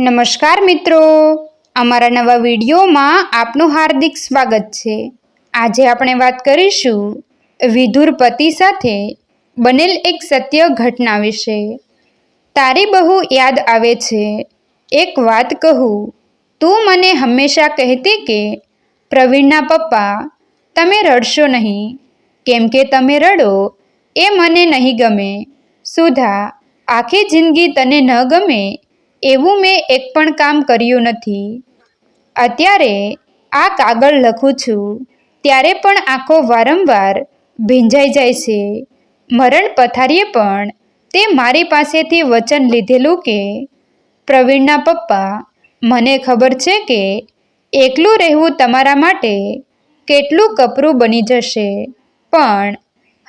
નમસ્કાર મિત્રો. અમારા નવા વિડીયોમાં આપનું હાર્દિક સ્વાગત છે. આજે આપણે વાત કરીશું વિધુર પતિ સાથે બનેલ એક સત્ય ઘટના વિશે. તારી બહુ યાદ આવે છે. એક વાત કહું. તું મને હંમેશા કહેતી કે, પ્રવીણના પપ્પા, તમે રડશો નહીં. કેમ કે તમે રડો, એ મને નહીં ગમે. સુધા, આખી જિંદગી તને ન ગમે એવું મેં એક પણ કામ કર્યું નથી. અત્યારે આ કાગળ લખું છું. ત્યારે પણ આંખો વારંવાર ભીંજાઈ જાય છે. મરણ પથારીએ પણ તે મારી પાસેથી વચન લીધેલું કે, પ્રવીણના પપ્પા, મને ખબર છે કે એકલું રહેવું તમારા માટે કેટલું કપરું બની જશે. પણ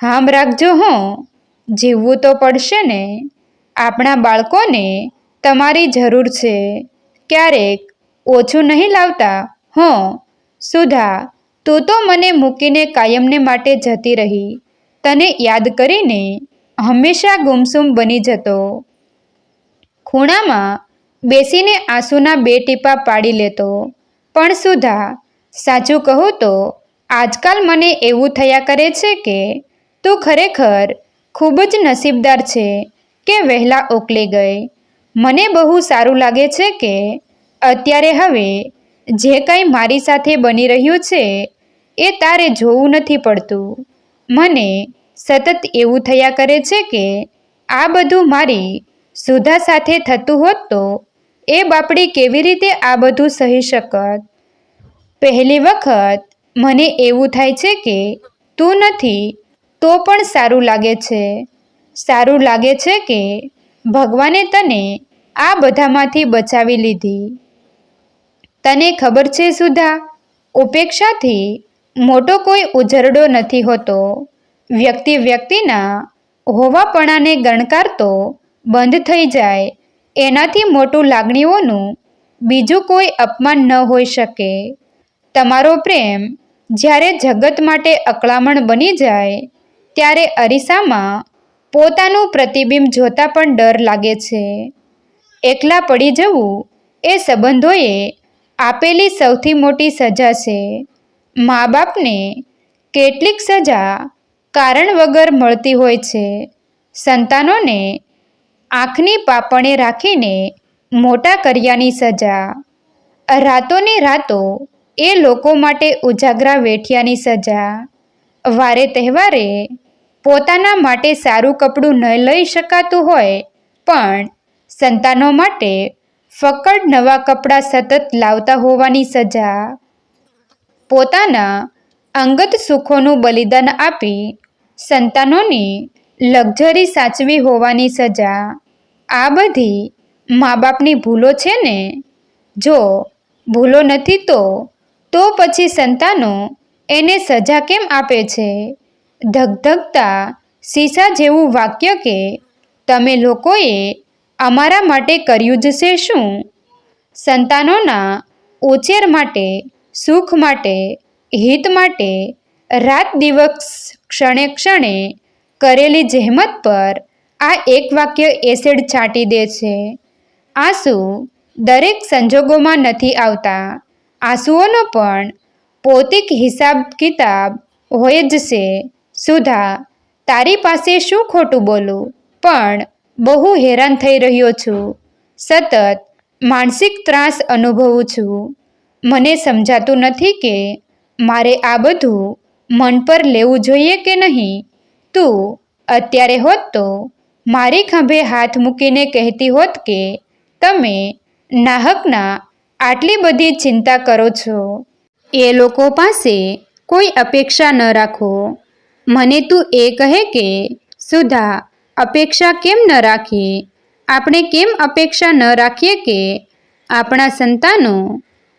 હામ રાખજો હો. જીવવું તો પડશે ને. આપણા બાળકોને તમારી જરૂર છે. ક્યારેક ઓછું નહીં લાવતા? હો, સુધા, તું તો મને મૂકીને કાયમને માટે જતી રહી. તને યાદ કરીને હંમેશા ગુમસુમ બની જતો. ખૂણામાં બેસીને આંસુના બે ટીપા પાડી લેતો. પણ સુધા, સાચું કહું તો, આજકાલ મને એવું થયા કરે છે કે તું ખરેખર ખૂબ જ નસીબદાર છે કે વહેલા ઓકલી ગઈ. મને બહુ સારું લાગે છે કે અત્યારે હવે જે કંઈ મારી સાથે બની રહ્યું છે, એ તારે જોવું નથી પડતું. મને સતત એવું થયા કરે છે કે આ બધું મારી સુધા સાથે થતું હોત તો એ બાપડી કેવી રીતે આ બધું સહી શકત? પહેલી વખત મને એવું થાય છે કે તું નથી, તો પણ સારું લાગે છે. સારું લાગે છે કે ભગવાને તને આ બધામાંથી બચાવી લીધી. તને ખબર છે સુધા, ઉપેક્ષાથી મોટો કોઈ ઉજરડો નથી હોતો. વ્યક્તિ વ્યક્તિના હોવાપણાને ગણકારતો બંધ થઈ જાય. એનાથી મોટું લાગણીઓનું બીજું કોઈ અપમાન ન હોઈ શકે. તમારો પ્રેમ જ્યારે જગત માટે અકળામણ બની જાય, ત્યારે અરીસામાં પોતાનું પ્રતિબિંબ જોતા પણ ડર લાગે છે. એકલા પડી જવું એ સંબંધોએ આપેલી સૌથી મોટી સજા છે. મા બાપને કેટલીક સજા કારણ વગર મળતી હોય છે. સંતાનોને આંખની પાપણે રાખીને મોટા કર્યાની સજા. રાતોની રાતો એ લોકો માટે ઉજાગરા વેઠ્યાની સજા. વારે તહેવારે પોતાના માટે સારું કપડું ન લઈ શકાતું હોય, પણ સંતાનો માટે ફકડ નવા કપડાં સતત લાવતા હોવાની સજા. પોતાના અંગત સુખોનું બલિદાન આપી સંતાનોની લક્ઝરી સાચવી હોવાની સજા. આ બધી મા બાપની ભૂલો છે ને? જો ભૂલો નથી તો તો પછી સંતાનો એને સજા કેમ આપે છે? ધગધગતા સીસા જેવું વાક્ય કે, તમે લોકોએ અમારા માટે કર્યું જ છે શું? સંતાનોના ઉછેર માટે, સુખ માટે, હિત માટે રાત દિવસ ક્ષણે ક્ષણે કરેલી જહેમત પર આ એક વાક્ય એસિડ છાંટી દે છે. આંસુ દરેક સંજોગોમાં નથી આવતા. આંસુઓનો પણ ભૌતિક હિસાબ કિતાબ હોય જ છે. સુધા, તારી પાસે શું ખોટું બોલું? પણ બહુ હેરાન થઈ રહ્યો છું. સતત માનસિક ત્રાસ અનુભવું છું. મને સમજાતું નથી કે મારે આ બધું મન પર લેવું જોઈએ કે નહીં. તું અત્યારે હોત તો મારી ખંભે હાથ મૂકીને કહેતી હોત કે તમે નાહકના આટલી બધી ચિંતા કરો છો. એ લોકો પાસે કોઈ અપેક્ષા ન રાખો. મને તું એ કહે કે, સુધા, અપેક્ષા કેમ ન રાખીએ આપણે કેમ અપેક્ષા ન રાખીએ કે આપણા સંતાનો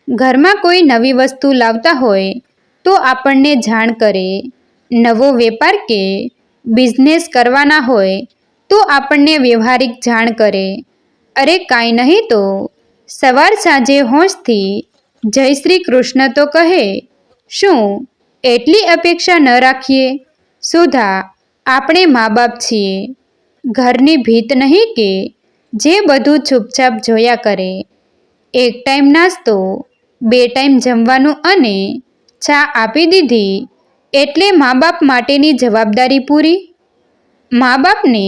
ઘરમાં કોઈ નવી વસ્તુ લાવતા હોય તો આપણને જાણ કરે? નવો વેપાર કે બિઝનેસ કરવાના હોય તો આપણને વ્યવહારિક જાણ કરે? અરે કાંઈ નહીં તો સવાર સાંજે હોંશથી જય શ્રી કૃષ્ણ તો કહે, શું એટલી અપેક્ષા ન રાખીએ? સુધા, આપણે મા બાપ છીએ. ઘરની ભીત નહીં કે જે બધું છૂપછાપ જોયા કરે. એક ટાઈમ નાસ્તો, બે ટાઈમ જમવાનું અને ચા આપી દીધી એટલે મા બાપ માટેની જવાબદારી પૂરી. મા બાપને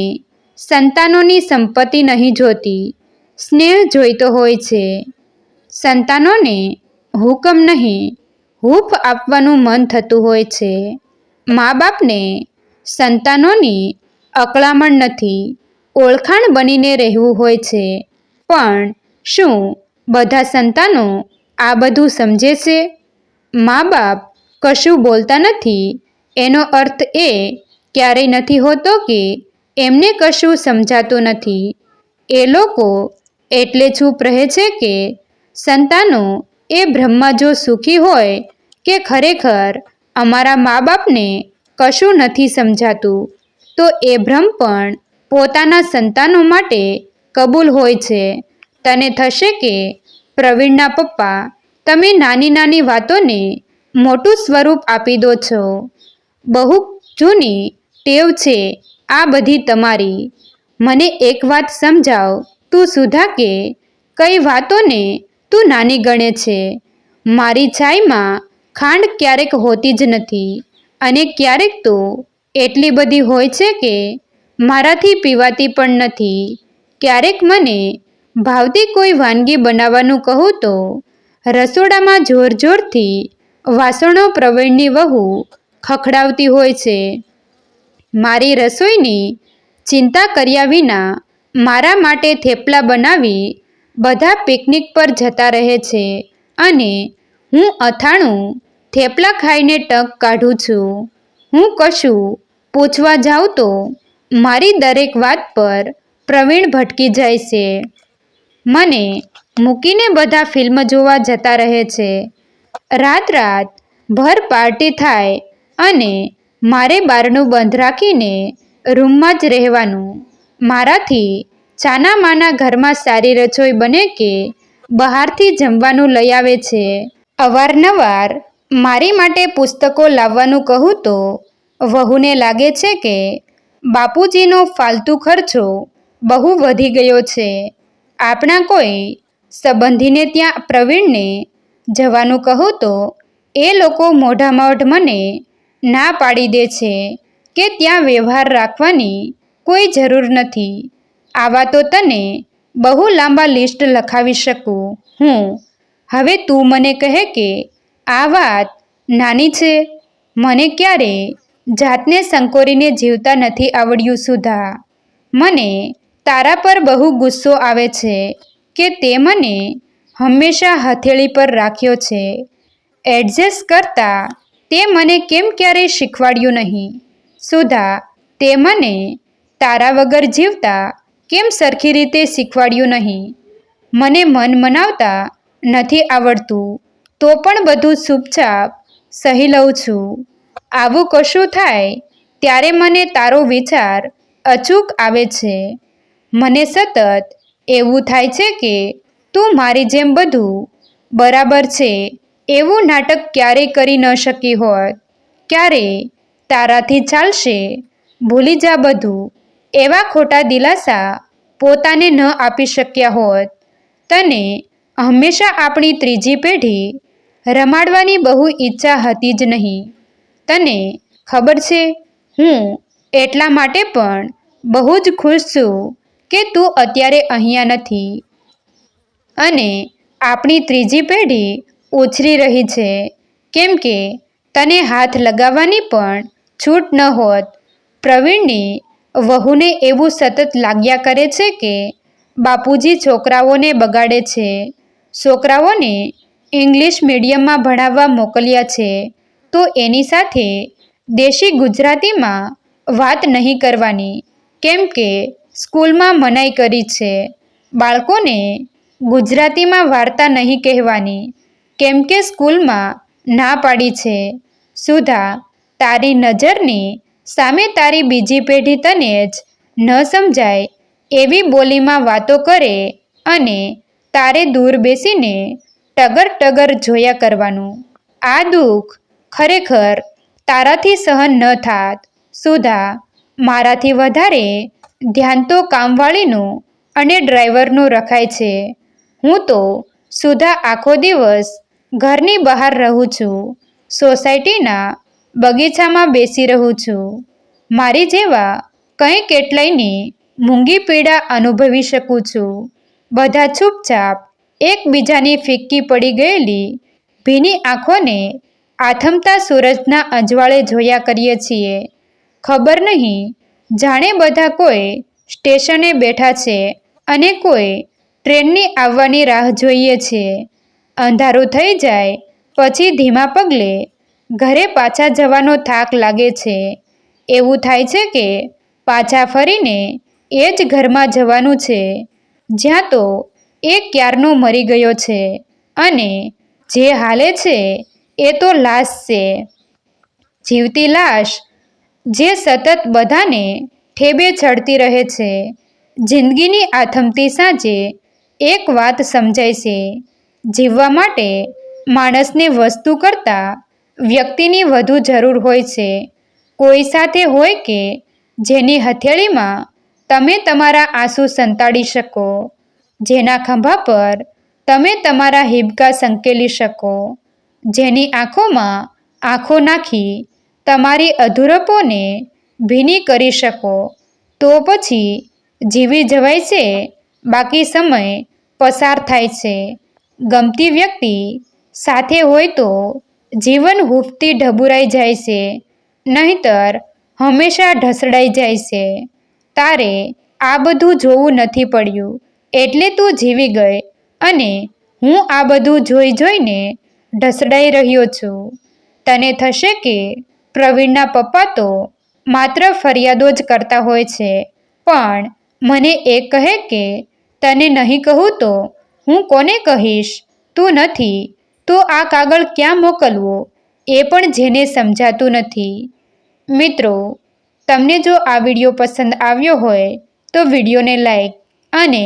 સંતાનોની સંપત્તિ નહીં જોતી, સ્નેહ જોઈતો હોય છે. સંતાનોને હુકમ નહીં, હૂફ આપવાનું મન થતું હોય છે. મા બાપને સંતાનોની અકળામણ નથી. ઓળખાણ બનીને રહેવું હોય છે. પણ શું બધા સંતાનો આ બધું સમજે છે? મા બાપ કશું બોલતા નથી. એનો અર્થ એ ક્યારેય નથી હોતો કે એમને કશું સમજાતું નથી. એ લોકો એટલે ચૂપ રહે છે કે સંતાનો એ બ્રહ્મા જો સુખી હોય કે ખરેખર અમારા મા બાપને કશું નથી સમજાતું. તો એ ભ્રમ પણ પોતાના સંતાનો માટે કબૂલ હોય છે. તને થશે કે, પ્રવીણના પપ્પા, તમે નાની નાની વાતોને મોટું સ્વરૂપ આપી દો છો. બહુ જૂની ટેવ છે આ બધી તમારી. મને એક વાત સમજાવ, તું સુધા કે, કઈ વાતોને તું નાની ગણે છે. મારી ચાયમાં ખાંડ ક્યારેક હોતી જ નથી. અને ક્યારેક તો એટલી બધી હોય છે કે મારાથી પીવાતી પણ નથી. ક્યારેક મને ભાવતી કોઈ વાનગી બનાવવાનું કહું તો રસોડામાં જોર જોરથી વાસણો પ્રવીણની વહુ ખખડાવતી હોય છે. મારી રસોઈની ચિંતા કર્યા વિના મારા માટે થેપલા બનાવી બધા પિકનિક પર જતા રહે છે. અને હું અથાણું થેપલા ખાઈને ટક કાઢું છું. હું કશું પૂછવા જાઉં તો મારી દરેક વાત પર પ્રવીણ ભટકી જાય છે. મને મૂકીને બધા ફિલ્મ જોવા જતા રહે છે. રાત રાત ભર પાર્ટી થાય અને મારે બારણું બંધ રાખીને રૂમમાં જ રહેવાનું. મારાથી ચાના માના ઘરમાં સારી રસોઈ બને કે બહારથી જમવાનું લઈ આવે છે. અવારનવાર મારી માટે પુસ્તકો લાવવાનું કહું તો વહુને લાગે છે કે બાપુજીનો ફાલતુ ખર્ચો બહુ વધી ગયો છે. આપણા કોઈ સંબંધીને ત્યાં પ્રવીણને જવાનું કહું તો એ લોકો મોઢામોઢ મને ના પાડી દે છે કે ત્યાં વ્યવહાર રાખવાની કોઈ જરૂર નથી. આવા તો તને બહુ લાંબા લિસ્ટ લખાવી શકું હું. હવે તું મને કહે કે આ વાત નાની છે. મને ક્યારે જાતને સંકોરીને જીવતા નથી આવડ્યું સુધા. મને તારા પર બહુ ગુસ્સો આવે છે કે તે મને હંમેશા હથેળી પર રાખ્યો છે. એડજસ્ટ કરતા તે મને કેમ ક્યારેય શીખવાડ્યું નહીં? સુધા, તે મને તારા વગર જીવતા કેમ સરખી રીતે શીખવાડ્યું નહીં? મને મન મનાવતા નથી આવડતું. તો પણ બધું ચૂપચાપ સહી લઉં છું. આવું કશું થાય ત્યારે મને તારો વિચાર અચૂક આવે છે. મને સતત એવું થાય છે કે તું મારી જેમ બધું બરાબર છે. એવું નાટક ક્યારેય કરી ન શકી હોત. ક્યારે તારાથી ચાલશે. ભૂલી જા બધું. એવા ખોટા દિલાસા પોતાને ન આપી શક્યા હોત. તને હંમેશા આપણી ત્રીજી પેઢી રમાડવાની બહુ ઈચ્છા હતી જ નહીં. તને ખબર છે, હું એટલા માટે પણ બહુ જ ખુશ છું કે તું અત્યારે અહીંયા નથી. અને આપણી ત્રીજી પેઢી ઉછરી રહી છે, કેમ કે તને હાથ લગાવવાની પણ છૂટ ન હોત. પ્રવીણની વહુને એવું સતત લાગ્યા કરે છે કે બાપુજી છોકરાઓને બગાડે છે. છોકરાઓને ઇંગ્લિશ મીડિયમમાં ભણાવવા મોકલ્યા છે, તો એની સાથે દેશી ગુજરાતીમાં વાત નહીં કરવાની, કેમ કે સ્કૂલમાં મનાઈ કરી છે. બાળકોને ગુજરાતીમાં વાર્તા નહીં કહેવાની, કેમ કે સ્કૂલમાં ના પાડી છે. સુધા, તારી નજરની સામે તારી બીજી પેઢી તને જ ન સમજાય એવી બોલીમાં વાતો કરે અને તારે દૂર બેસીને ટગર ટગર જોયા કરવાનું. આ દુઃખ ખરેખર તારાથી સહન ન થાત. સુધા, મારાથી વધારે ધ્યાન તો કામવાળીનું અને ડ્રાઈવરનું રખાય છે. હું તો સુધા આખો દિવસ ઘરની બહાર રહું છું. સોસાયટીના બગીચામાં બેસી રહું છું. મારી જેવા કંઈ કેટલાયની મૂંગી પીડા અનુભવી શકું છું. બધા ચૂપચાપ એકબીજાની ફિક્કી પડી ગયેલી ભીની આંખોને આથમતા સૂરજના અજવાળે જોયા કરીએ છીએ. ખબર નહીં, જાણે બધા કોઈ સ્ટેશને બેઠા છે અને કોઈ ટ્રેનની આવવાની રાહ જોઈએ છે. અંધારું થઈ જાય, પછી ધીમા પગલે ઘરે પાછા જવાનો થાક લાગે છે. એવું થાય છે કે પાછા ફરીને એ જ ઘરમાં જવાનું છે, જ્યાં તો એ ક્યારનો મરી ગયો છે? અને જે હાલે છે, એ તો લાશ છે. જીવતી લાશ, જે સતત બધાને ઠેબે ચડતી રહે છે. જિંદગીની આથમતી સાંજે એક વાત સમજાય છે. જીવવા માટે માણસને વસ્તુ કરતાં વ્યક્તિની વધુ જરૂર હોય છે. કોઈ સાથે હોય કે જેની હથેળીમાં તમે તમારા આંસુ સંતાડી શકો. જેના ખંભા પર તમે તમારા હિબકા સંકેલી શકો. જેની આંખોમાં આંખો નાખી તમારી અધૂરપોને ભીની કરી શકો. તો પછી જીવી જવાય છે. બાકી સમય પસાર થાય છે. ગમતી વ્યક્તિ સાથે હોય તો જીવન હૂફતી ઢબુરાઈ જાય છે. નહીંતર હંમેશા ઢસડાઈ જાય છે. તારે આ બધું જોવું નથી પડ્યું. એટલે તું જીવી ગઈ અને હું આ બધું જોઈ જોઈને ઢસડાઈ રહ્યો છું. તને થશે કે પ્રવીણના પપ્પા તો માત્ર ફરિયાદો જ કરતા હોય છે, પણ મને એ કહે કે તને નહીં કહું તો હું કોને કહીશ? તું નથી, તો આ કાગળ ક્યાં મોકલવો? એ પણ જેને સમજાતું નથી. મિત્રો, તમને જો આ વીડિયો પસંદ આવ્યો હોય તો વિડીયોને લાઈક અને